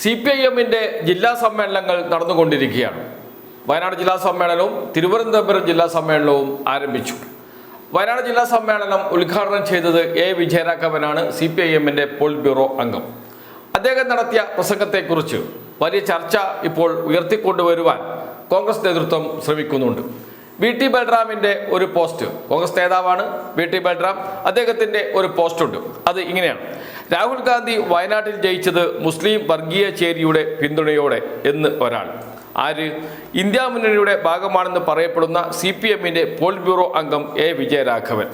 C P I എമ്മിന്റെ ജില്ലാ സമ്മേളനങ്ങൾ നടന്നുകൊണ്ടിരിക്കുകയാണ്. വയനാട് ജില്ലാ സമ്മേളനവും തിരുവനന്തപുരം ജില്ലാ സമ്മേളനവും ആരംഭിച്ചു. വയനാട് ജില്ലാ സമ്മേളനം ഉദ്ഘാടനം ചെയ്തത് എ വിജയരാഘവനാണ് സി പി ഐ എമ്മിന്റെ പോളിറ്റ് ബ്യൂറോ അംഗം. അദ്ദേഹം നടത്തിയ പ്രസംഗത്തെക്കുറിച്ച് വലിയ ചർച്ച ഇപ്പോൾ ഉയർത്തിക്കൊണ്ടുവരുവാൻ കോൺഗ്രസ് നേതൃത്വം ശ്രമിക്കുന്നുണ്ട്. വി ടി ബൽറാമിന്റെ ഒരു പോസ്റ്റ്. കോൺഗ്രസ് നേതാവാണ് വി ടി ബൽറാം. അദ്ദേഹത്തിന്റെ ഒരു പോസ്റ്റ് ഉണ്ട് അത് ഇങ്ങനെയാണ്. രാഹുൽ ഗാന്ധി വയനാട്ടിൽ ജയിച്ചത് മുസ്ലിം വർഗീയ ചേരിയുടെ പിന്തുണയോടെ എന്ന് ഒരാൾ. ആര്? ഇന്ത്യ മുന്നണിയുടെ ഭാഗമാണെന്ന് പറയപ്പെടുന്ന സി പി എമ്മിന്റെ പോളിറ്റ് ബ്യൂറോ അംഗം എ വിജയരാഘവൻ.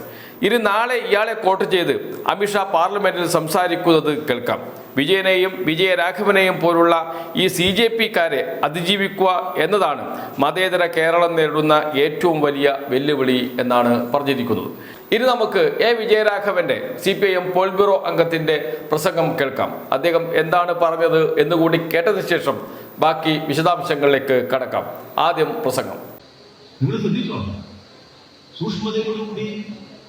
ഇനി നാളെ ഇയാളെ കോട്ട് ചെയ്ത് അമിത്ഷാ പാർലമെന്റിൽ സംസാരിക്കുന്നത് കേൾക്കാം. വിജയനെയും വിജയരാഘവനെയും പോലുള്ള ഈ സി ജെ പിക്കാരെ അതിജീവിക്കുക എന്നതാണ് മതേതര കേരളം നേരിടുന്ന ഏറ്റവും വലിയ വെല്ലുവിളി എന്നാണ് പറഞ്ഞിരിക്കുന്നത്. ഇനി നമുക്ക് A വിജയരാഘവന്റെ C P I M pol bureau അംഗത്തിന്റെ പ്രസംഗം കേൾക്കാം. അദ്ദേഹം എന്താണ് പറഞ്ഞത് എന്നുകൂടി കേട്ടതിന് ശേഷം ബാക്കി വിശദാംശങ്ങളിലേക്ക് കടക്കാം. ആദ്യം പ്രസംഗം. നിങ്ങൾ ശ്രദ്ധിച്ചോ സൂക്ഷ്മതയോടുകൂടി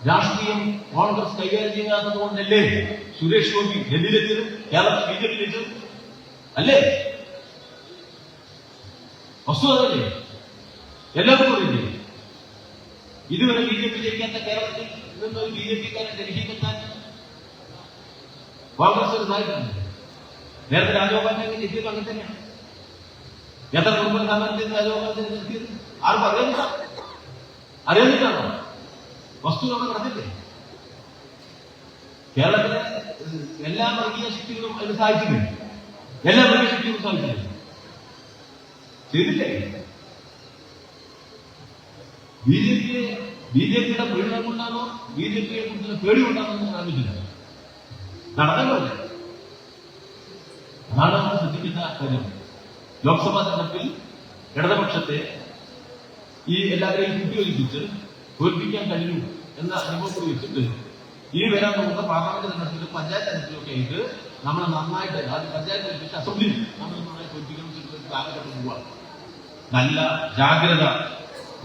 രാഷ്ട്രീയം കോൺഗ്രസ് കൈകാര്യം ചെയ്യാത്തത് സുരേഷ് ഗോപി ഡൽഹിയിലെത്തിയത് കേരളത്തിൽ ബി ജെ പിയിലെത്തിയത് അല്ലേ? വസ്തുത അതല്ലേ? എല്ലാവർക്കും അറിയില്ലേ? ഇതുവരെ ബി ജെ പി ജയിക്കാത്ത കേരളത്തിൽ നിന്ന് ഒരു ബി ജെ പിക്കാരൻ ഡൽഹിയിലെത്താൻ കോൺഗ്രസ് ഒരു സഹായിക്കുന്നുണ്ട് നേരത്തെ രാജഗോപാലിനെ എത്തിയത് അങ്ങനെ തന്നെയാണ്. എത്ര കുടുംബ സ്ഥാപനത്തിൽ രാജഗോപാലത്തെ നിർത്തിയത് ആർക്കും അറിയുന്നില്ല. അറിയാനില്ലാണോ വസ്തു അവിടെ പറഞ്ഞില്ലേ കേരളത്തിലെ എല്ലാ വർഗീയ ശക്തികളും അതിന് സഹായിക്കുന്നുണ്ട് എല്ലാ വർഗീയ ശക്തികളും സഹായിക്കുന്നുണ്ട് ചെയ്തില്ലേ? ബി ജെ പിയെ ബി ജെ പിയുടെ പ്രീണനം കൊണ്ടാണോ ബി ജെ പിയെ കുറിച്ചുള്ള പേടി കൊണ്ടാണോ ആലോചിച്ചില്ല നടന്നല്ലോ? അതാണ് നമ്മൾ ശ്രദ്ധിക്കുന്ന കാര്യം ലോക്സഭാ തെരഞ്ഞെടുപ്പിൽ ഇടതുപക്ഷത്തെ ഈ എല്ലാവരെയും കൂട്ടിയൊലിപ്പിച്ച് തോൽപ്പിക്കാൻ കഴിയും എന്ന അനുഭവം കൂടി വെച്ചിട്ട് ഇനി വരാൻ നമുക്ക് പാർലമെന്റ് തെരഞ്ഞെടുപ്പിലും പഞ്ചായത്ത് തെരഞ്ഞെടുപ്പിലൊക്കെ ആയിട്ട് നമ്മൾ നന്നായിട്ട് അത് പഞ്ചായത്ത് തെരഞ്ഞെടുപ്പിൽ അസംബ്ലി നമ്മൾ നന്നായി തോൽപ്പിക്കണം കാലഘട്ടം പോവാണ് നല്ല ജാഗ്രത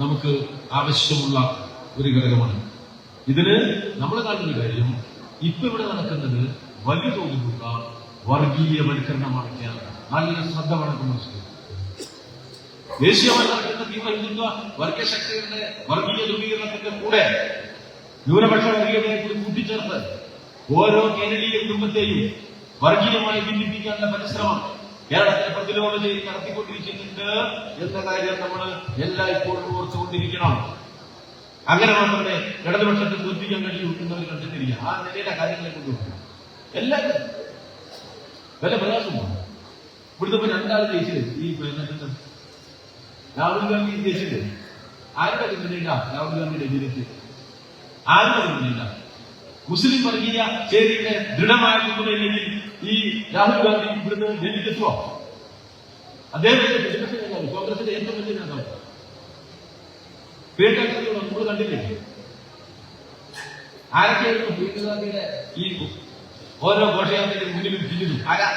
നമുക്ക് ആവശ്യമുള്ള ഒരു ഘടകമാണ്. ഇതിന് നമ്മൾ കാണുന്ന കാര്യം ഇപ്പൊ ഇവിടെ നടക്കുന്നത് വലിയ തോതിലുള്ള വർഗീയവൽക്കരണമാണ് കേരളം. നല്ല ശ്രദ്ധ വേണം മനസ്സിലാക്കുക ദേശീയമായി നടക്കുന്ന തീവ്ര ഹിന്ദുത്വ വർഗീയ ധ്രുവീകരണത്തിന്റെ കൂടെ ന്യൂനപക്ഷ വർഗീയതയെ കൂടി കൂട്ടിച്ചേർത്ത് ഓരോ കേരളീയ കുടുംബത്തെയും വർഗീയമായി ഭിന്നിപ്പിക്കാനുള്ള പരിശ്രമം കേരളത്തിലെ പ്രതിരോധ നടത്തിക്കൊണ്ടിരിക്കുന്നുണ്ട് എന്ന കാര്യം നമ്മൾ എല്ലായ്പ്പോഴും ഓർത്തുകൊണ്ടിരിക്കണം. അങ്ങനെ മാത്രമേ ഇടതുപക്ഷത്തെ തോൽപ്പിക്കാൻ കഴിയൂ എന്നവർ കണ്ടിട്ടില്ല ആ നിലയിലെ കാര്യങ്ങളെ കൊണ്ടുപോകും എല്ലാവരും വല്ല പ്രയാസമാണ് ഇവിടുത്തെ രണ്ടാൾ ഈ പിന്നെ രാഹുൽ ഗാന്ധി ജയിച്ചില്ലേ ആരുടെ പിന്തുണയില്ല രാഹുൽ ഗാന്ധിയുടെ എതിരേറ്റ് ആരുടെ പിന്തുണയില്ല മുസ്ലിം വർഗീയ ചേരിയുടെ ദൃഢമായ പിന്തുണയില്ലെങ്കിൽ ഈ രാഹുൽ ഗാന്ധി ഇവിടുന്ന് ഡൽഹിയിലെത്തുവോ? അദ്ദേഹത്തിന്റെ പ്രതിപക്ഷ കോൺഗ്രസിന്റെ ഏറ്റവും വലിയ നേതാവ്. പ്രിയങ്ക ഗാന്ധി നമ്മൾ കണ്ടില്ലേ? ആരൊക്കെയായിരുന്നു പ്രിയങ്കാന്ധിയുടെ ഈ ഓരോ ഘോഷയാത്രയുടെ മുന്നിലും പിന്നിലും? ആരാ?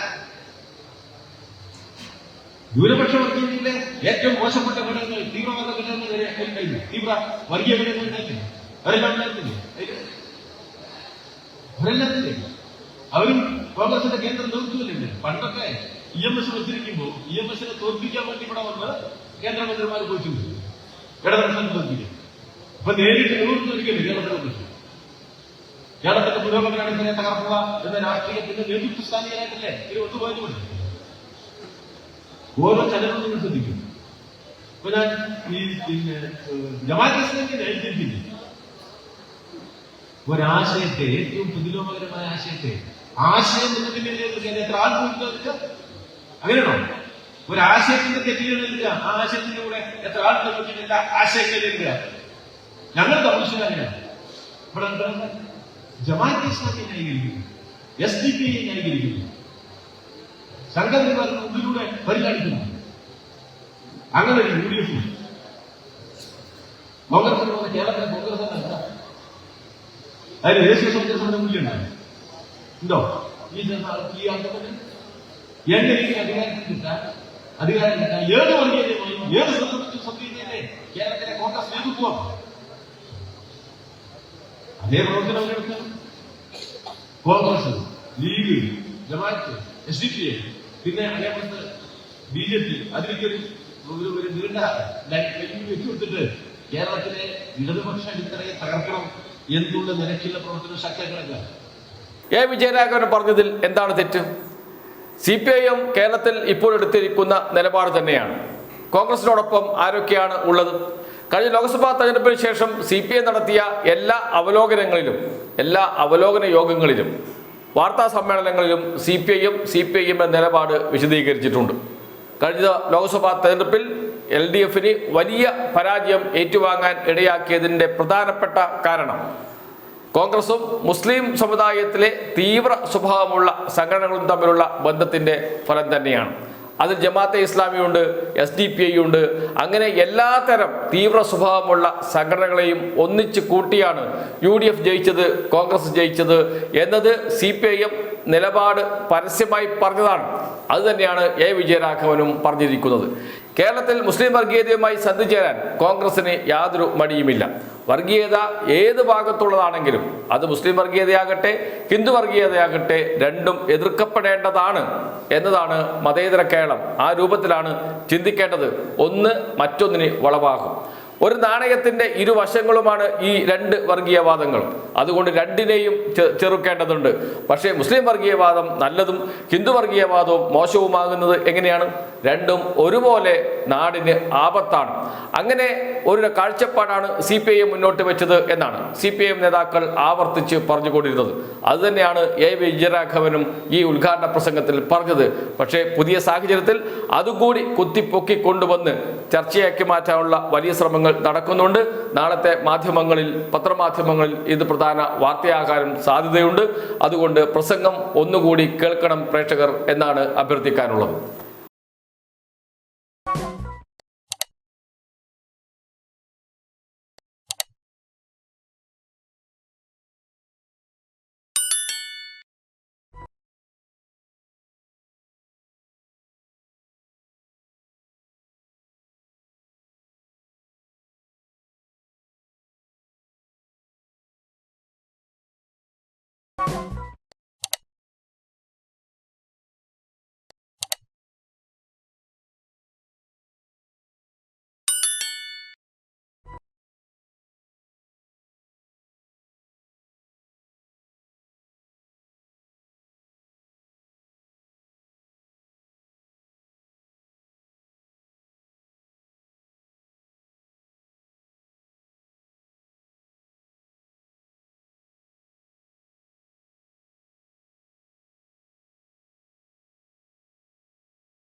ന്യൂനപക്ഷ വർഗീയതയിലെ ഏറ്റവും മോശപ്പെട്ട ഘടകങ്ങൾ തീവ്രവാദ ഘടകങ്ങൾ വരെ കഴിഞ്ഞു. തീവ്ര വർഗീയ ഘടകങ്ങൾ ഉണ്ടായിരുന്നു? അവരെല്ലാത്തില്ലേ അവരും കോൺഗ്രസിന്റെ കേന്ദ്രം നിർത്തുന്നില്ല. പണ്ടൊക്കെ ഇ എം എസ് വെച്ചിരിക്കുമ്പോൾ ഇ എം എസിനെ തോൽപ്പിക്കാൻ വേണ്ടി ഇവിടെ വന്ന് കേന്ദ്രമന്ത്രിമാർ പോയിട്ടുണ്ട്. ഇടതുപക്ഷം തോൽപ്പിക്കും അപ്പൊ നേരിട്ട് നേതൃത്വം ഒരിക്കലും കേരളത്തിലെ കുറിച്ച്. കേരളത്തിന്റെ പുരോഗമനാണ് ഇതിനെ തകർക്കുക എന്ന രാഷ്ട്രീയത്തിന്റെ നേതൃത്വ സ്ഥാനീയനായിട്ടല്ലേ ഇത് ഒത്തുപോയതുകൊണ്ട്. ഓരോ ചലനവും നിങ്ങൾ ശ്രദ്ധിക്കും ഇപ്പൊ ഞാൻ ഈ പിന്നെ ജമാഅത്ത് ഇസ്ലാമിനെ എഴുതിയിരിക്കുന്നു ഒരാശയത്തെ ഏറ്റവും പ്രതിലോമകരമായ ആശയത്തെ ആശയം എന്നതിലേക്ക് എത്ര ആൾ പോയിട്ട് അങ്ങനെയാണോ ഒരാശയത്തിന്റെ തെറ്റികളില്ല ആ ആശയത്തിന്റെ കൂടെ എത്ര ആൾ നിർമ്മിച്ചിട്ടില്ല ആശയങ്ങളിലില്ല ഞങ്ങൾ കമ്മീഷൻ അങ്ങനെയാണ് ഇവിടെ? ജമാഅത്ത് ഇസ്ലാമിയെ ന്യായീകരിക്കുന്നു എസ് ഡി പി ന്യായീകരിക്കുന്നു സംഘപരിവാറിന് മുമ്പിലൂടെ പരിഗണിക്കുന്നു അങ്ങനെ യു ഡി എഫ് കോൺഗ്രസിന് വന്ന കേരളത്തിലെ കോൺഗ്രസ് എന്താ അതിന് ദേശീയ സംഘടന മൂല്യമുണ്ട് ഉണ്ടോ? ഈ ഈ അംഗത്തിന് എങ്ങനെ ഈ അധികാരത്തിൽ കിട്ടാൻ അധികാരം കിട്ടാൻ ഏത് കേരളത്തിലെ കോൺഗ്രസ് നേതൃത്വം. അതേ പ്രവർത്തനം Congress League Jamaat S D P A പിന്നെ അതേപോലത്തെ ബി ജെ പി അതിലേക്കൊരു ഒരു ഒരു നീണ്ട ലൈൻ വെച്ചു കൊടുത്തിട്ട് കേരളത്തിലെ ഇടതുപക്ഷ അടിത്തറയെ തകർക്കണം എന്നുള്ള നിലയ്ക്കുള്ള പ്രവർത്തനം ശക്തങ്ങളല്ല എ. വിജയരാഘവൻ പറഞ്ഞതിൽ എന്താണ് തെറ്റ്? സി പി ഐ എം കേരളത്തിൽ ഇപ്പോൾ എടുത്തിരിക്കുന്ന നിലപാട് തന്നെയാണ്. കോൺഗ്രസിനോടൊപ്പം ആരൊക്കെയാണ് ഉള്ളത്? കഴിഞ്ഞ ലോക്സഭാ തെരഞ്ഞെടുപ്പിന് ശേഷം സി പി ഐ നടത്തിയ എല്ലാ അവലോകനങ്ങളിലും എല്ലാ അവലോകന യോഗങ്ങളിലും വാർത്താ സമ്മേളനങ്ങളിലും C P I M C P I എമ്മിന്റെ നിലപാട് വിശദീകരിച്ചിട്ടുണ്ട്. കഴിഞ്ഞ ലോക്സഭാ തെരഞ്ഞെടുപ്പിൽ എൽ ഡി എഫിന് വലിയ പരാജയം ഏറ്റുവാങ്ങാൻ ഇടയാക്കിയതിന്റെ പ്രധാനപ്പെട്ട കാരണം കോൺഗ്രസും മുസ്ലിം സമുദായത്തിലെ തീവ്ര സ്വഭാവമുള്ള സംഘടനകളും തമ്മിലുള്ള ബന്ധത്തിന്റെ ഫലം തന്നെയാണ്. അതിൽ ജമാഅത്തെ ഇസ്ലാമിയുണ്ട് എസ് ഡി പി ഐ ഉണ്ട്. അങ്ങനെ എല്ലാത്തരം തീവ്ര സ്വഭാവമുള്ള സംഘടനകളെയും ഒന്നിച്ച് കൂട്ടിയാണ് യു ഡി എഫ് ജയിച്ചത് കോൺഗ്രസ് ജയിച്ചത് എന്നത് സി പി ഐ എം നിലപാട് പരസ്യമായി പറഞ്ഞതാണ്. അതുതന്നെയാണ് എ വിജയരാഘവനും പറഞ്ഞിരിക്കുന്നത്. കേരളത്തിൽ മുസ്ലിം വർഗീയതയുമായി സന്ധി ചേരാൻ കോൺഗ്രസിന് യാതൊരു മടിയുമില്ല. വർഗീയത ഏത് ഭാഗത്തുള്ളതാണെങ്കിലും അത് മുസ്ലിം വർഗീയതയാകട്ടെ ഹിന്ദു വർഗീയതയാകട്ടെ രണ്ടും എതിർക്കപ്പെടേണ്ടതാണ് എന്നതാണ് മതേതര കേരളം ആ രൂപത്തിലാണ് ചിന്തിക്കേണ്ടത്. ഒന്ന് മറ്റൊന്നിന് വളവാകും. ഒരു നാണയത്തിന്റെ ഇരുവശങ്ങളുമാണ് ഈ രണ്ട് വർഗീയവാദങ്ങളും. അതുകൊണ്ട് രണ്ടിനെയും ചെറുക്കേണ്ടതുണ്ട്. പക്ഷേ മുസ്ലിം വർഗീയവാദം നല്ലതും ഹിന്ദു വർഗീയവാദവും മോശവുമാകുന്നത് എങ്ങനെയാണ്? രണ്ടും ഒരുപോലെ നാടിന് ആപത്താണ്. അങ്ങനെ ഒരു കാഴ്ചപ്പാടാണ് സി പി ഐ മുന്നോട്ട് വെച്ചത് എന്നാണ് സി പി ഐ എം നേതാക്കൾ ആവർത്തിച്ച് പറഞ്ഞുകൊണ്ടിരുന്നത്. അതുതന്നെയാണ് എ വിജയരാഘവനും ഈ ഉദ്ഘാടന പ്രസംഗത്തിൽ പറഞ്ഞത്. പക്ഷേ പുതിയ സാഹചര്യത്തിൽ അതുകൂടി കുത്തിപ്പൊക്കി കൊണ്ടുവന്ന് ചർച്ചയാക്കി മാറ്റാനുള്ള വലിയ ശ്രമങ്ങൾ നടക്കുന്നുണ്ട്. നാളത്തെ മാധ്യമങ്ങളിൽ പത്രമാധ്യമങ്ങളിൽ ഇത് പ്രധാന വാർത്തയാകാനും സാധ്യതയുണ്ട്. അതുകൊണ്ട് പ്രസംഗം ഒന്നുകൂടി കേൾക്കണം പ്രേക്ഷകർ എന്നാണ് അഭ്യർത്ഥിക്കാനുള്ളത്.